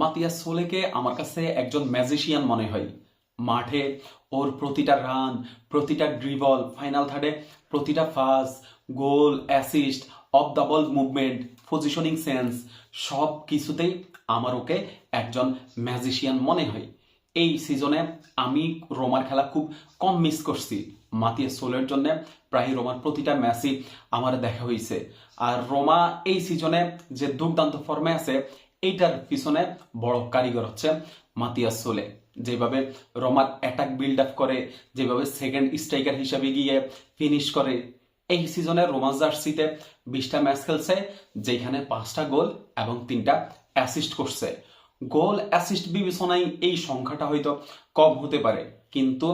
মাতিয়াস সোলেকে আমার কাছে একজন ম্যাজিশিয়ান মনে হয়। মাঠে ওর প্রতিটা রান, প্রতিটা ড্রিবল ফাইনাল থার্ডে প্রতিটা pass goal assist off the ball movement positioning sense সব কিছুতেই আমার ওকে একজন ম্যাজিশিয়ান মনে হয়। এই সিজনে আমি রোমার খেলা খুব কম মিস করছি। মাতিয়া সোলের জন্য প্রায় রোমার প্রতিটা ম্যাচই আমার দেখা হয়েছে আর রোমা এই সিজনে যে দুর্দান্ত ফর্মে আছে এইটার পিছনে বড় কারিগর হচ্ছে মাতিয়া সোলে। যেভাবে রোমার অ্যাটাক বিল্ড আপ করে, যেভাবে সেকেন্ড স্ট্রাইকার হিসেবে গিয়ে ফিনিশ করে, এই সিজনে রোমা জার্সিতে বিশটা ম্যাচ খেলছে, যেখানে পাঁচটা গোল এবং তিনটা অ্যাসিস্ট করছে। গোল অ্যাসিস্ট বিবেচনায় এই সংখ্যাটা হয়তো কম হতে পারে, কিন্তু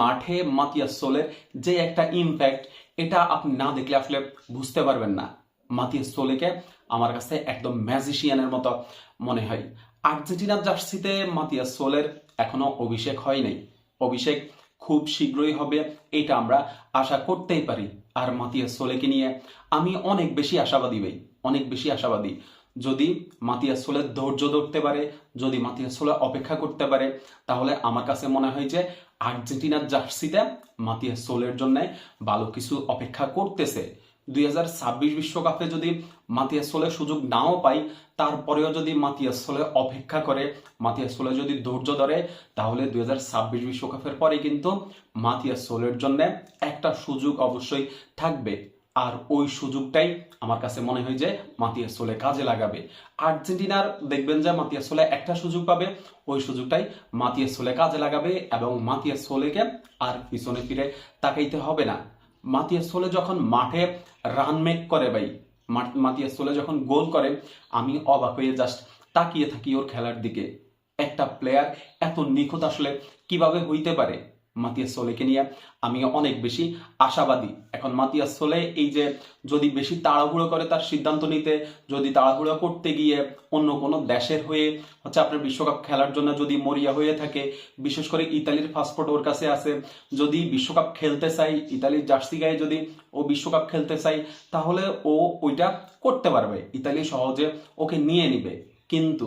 মাঠে মাতিয়া সোলের যে একটা ইমপ্যাক্ট এটা আপনি না দেখলে আসলে বুঝতে পারবেন না। মাতিয়া সোলেকে আমার কাছে একদম ম্যাজিশিয়ানের মতো মনে হয়। আর্জেন্টিনার জার্সিতে মাতিয়া সোলের এখনও অভিষেক হয় নাই। অভিষেক খুব শীঘ্রই হবে, এটা আমরা আশা করতেই পারি। আর মাতিয়া সোলেকে নিয়ে আমি অনেক বেশি আশাবাদী ভাই, অনেক বেশি আশাবাদী। যদি মাতিয়া সোলের ধৈর্য ধরতে পারে, যদি মাতিয়া সোলে অপেক্ষা করতে পারে, তাহলে আমার কাছে মনে হয় যে আর্জেন্টিনার জার্সিতে মাতিয়া সোলের জন্য ভালো কিছু অপেক্ষা করতেছে। দুই বিশ্বকাপে যদি মাতিয়া সোলে সুযোগ নাও পাই, তারপরেও যদি মাতিয়া সোলে অপেক্ষা করে মাতিয়া সোলে যদি ধৈর্য ধরে, তাহলে দুই বিশ্বকাপের পরে কিন্তু মাতিয়া সোলের জন্য একটা সুযোগ অবশ্যই থাকবে। আর ওই সুযোগটাই আমার কাছে মনে হয় যে মাতিয়া সোলে কাজে লাগাবে। আর্জেন্টিনার দেখবেন যে মাতিয়া সোলে একটা সুযোগ পাবে, ওই সুযোগটাই মাতিয়া সোলে কাজে লাগাবে এবং মাতিয়া সোলেকে আর পিছনে ফিরে তাকাইতে হবে না। মাতিয়া সোলে যখন মাঠে রান মেক করে ভাই, মা- মাতিয়া সোলে যখন গোল করে, আমি অবাক হয়ে জাস্ট তাকিয়ে থাকি ওর খেলার দিকে। একটা প্লেয়ার এত নিখুঁত আসলে কীভাবে হইতে পারে? মাতিয়া সোলেকে নিয়ে। আমি অনেক বেশি আশাবাদী। এখন মাতিয়া সোলে এই যে যদি বেশি তাড়াহুড়ো করে তার সিদ্ধান্ত নিতে, যদি তাড়াহুড়ো করতে গিয়ে অন্য কোনো দেশের হয়ে হচ্ছে আপনার বিশ্বকাপ খেলার জন্য যদি মরিয়া হয়ে থাকে, বিশেষ করে ইতালির পাসপোর্ট ওর কাছে আছে, যদি বিশ্বকাপ খেলতে চাই ইতালির জার্সি গায়ে যদি ও বিশ্বকাপ খেলতে চাই তাহলে ও ওইটা করতে পারবে। ইতালি সহজে ওকে নিয়ে নিবে। কিন্তু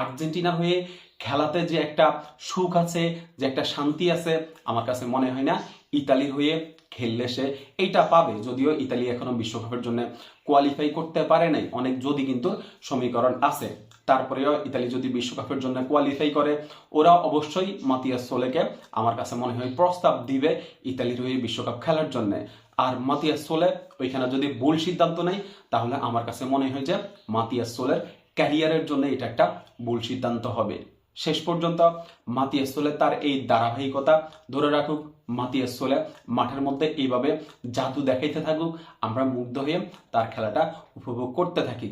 আর্জেন্টিনা হয়ে খেলাতে যে একটা সুখ আছে, যে একটা শান্তি আছে, আমার কাছে মনে হয় না ইতালির হয়ে খেললে সে এইটা পাবে। যদিও ইতালি এখনও বিশ্বকাপের জন্য কোয়ালিফাই করতে পারে নাই। অনেক যদি কিন্তু সমীকরণ আছে। তারপরেও ইতালি যদি বিশ্বকাপের জন্য কোয়ালিফাই করে, ওরা অবশ্যই মাতিয়া সোলেকে আমার কাছে মনে হয় প্রস্তাব দিবে ইতালির হয়ে বিশ্বকাপ খেলার জন্য। আর মাতিয়া সোলে ওইখানে যদি ভুল সিদ্ধান্ত নেয়, তাহলে আমার কাছে মনে হয় যে মাতিয়া সোলের ক্যারিয়ারের জন্য এটা একটা ভুল সিদ্ধান্ত হবে। শেষ পর্যন্ত মাতিয়াস সোলে তার এই ধারাবাহিকতা ধরে রাখুক। মাতিয়াস সোলে মাঠের মধ্যে এইভাবে জাদু দেখাইতে থাকুক। আমরা মুগ্ধ হয়ে তার খেলাটা উপভোগ করতে থাকি।